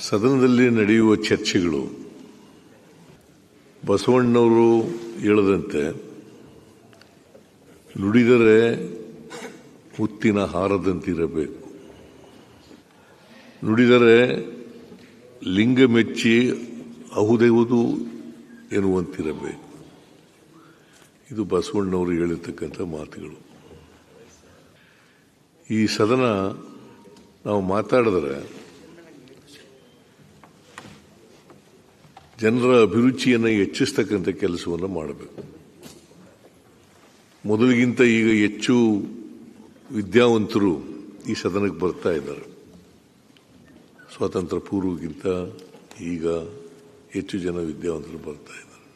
ಸದನದಲ್ಲಿ ನಡೆಯುವ ಚರ್ಚೆಗಳು ಬಸವಣ್ಣವರು ಹೇಳದಂತೆ ನುಡಿದರೆ ಮುತ್ತಿನ ಹಾರದಂತಿರಬೇಕು. ನುಡಿದರೆ ಲಿಂಗ ಮೆಚ್ಚಿ ಅಹುದೆವುದು ಎನ್ನುವಂತಿರಬೇಕು. ಇದು ಬಸವಣ್ಣವರು ಹೇಳಿರ್ತಕ್ಕಂಥ ಮಾತುಗಳು. ಈ ಸದನ ನಾವು ಮಾತಾಡಿದ್ರೆ ಜನರ ಅಭಿರುಚಿಯನ್ನು ಹೆಚ್ಚಿಸ್ತಕ್ಕಂಥ ಕೆಲಸವನ್ನು ಮಾಡಬೇಕು. ಮೊದಲಿಗಿಂತ ಈಗ ಹೆಚ್ಚು ವಿದ್ಯಾವಂತರು ಈ ಸದನಕ್ಕೆ ಬರ್ತಾ ಇದ್ದಾರೆ. ಸ್ವಾತಂತ್ರ್ಯ ಪೂರ್ವಕ್ಕಿಂತ ಈಗ ಹೆಚ್ಚು ಜನ ವಿದ್ಯಾವಂತರು ಬರ್ತಾ ಇದ್ದಾರೆ.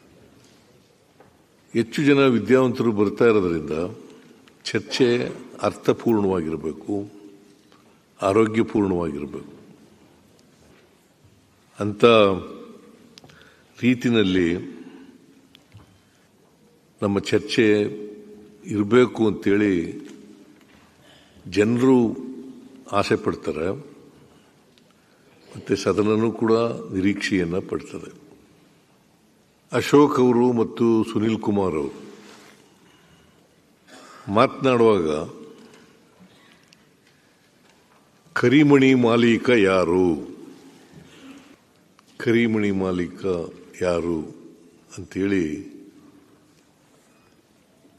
ಹೆಚ್ಚು ಜನ ವಿದ್ಯಾವಂತರು ಬರ್ತಾ ಇರೋದ್ರಿಂದ ಚರ್ಚೆ ಅರ್ಥಪೂರ್ಣವಾಗಿರಬೇಕು, ಆರೋಗ್ಯಪೂರ್ಣವಾಗಿರಬೇಕು. ಅಂತ ರೀತಿನಲ್ಲಿ ನಮ್ಮ ಚರ್ಚೆ ಇರಬೇಕು ಅಂತೇಳಿ ಜನರು ಆಸೆ ಪಡ್ತಾರೆ, ಮತ್ತು ಸದನನೂ ಕೂಡ ನಿರೀಕ್ಷೆಯನ್ನು ಪಡ್ತದೆ. ಅಶೋಕ್ ಅವರು ಮತ್ತು ಸುನಿಲ್ ಕುಮಾರ್ ಅವರು ಮಾತನಾಡುವಾಗ, ಕರಿಮಣಿ ಮಾಲೀಕ ಯಾರು? ಕರಿಮಣಿ ಮಾಲೀಕ ಯಾರು ಅಂತೇಳಿ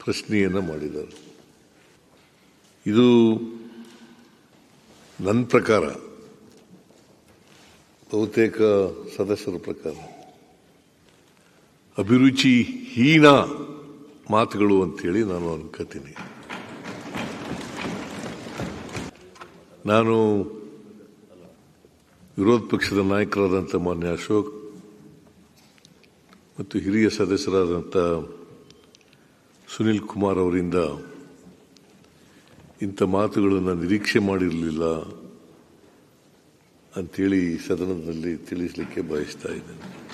ಪ್ರಶ್ನೆಯನ್ನು ಮಾಡಿದರು ಇದು ನನ್ನ ಪ್ರಕಾರ, ಬಹುತೇಕ ಸದಸ್ಯರ ಪ್ರಕಾರ ಅಭಿರುಚಿ ಹೀನ ಮಾತುಗಳು ಅಂತೇಳಿ ನಾನು ಅನ್ಕೋತೀನಿ. ನಾನು ವಿರೋಧ ಪಕ್ಷದ ನಾಯಕರಾದಂಥ ಮಾನ್ಯ ಅಶೋಕ್ ಮತ್ತು ಹಿರಿಯ ಸದಸ್ಯರಾದಂಥ ಸುನಿಲ್ ಕುಮಾರ್ ಅವರಿಂದ ಇಂಥ ಮಾತುಗಳನ್ನು ನಿರೀಕ್ಷೆ ಮಾಡಿರಲಿಲ್ಲ ಅಂತೇಳಿ ಸದನದಲ್ಲಿ ತಿಳಿಸಲಿಕ್ಕೆ ಬಯಸ್ತಾ ಇದ್ದೇನೆ.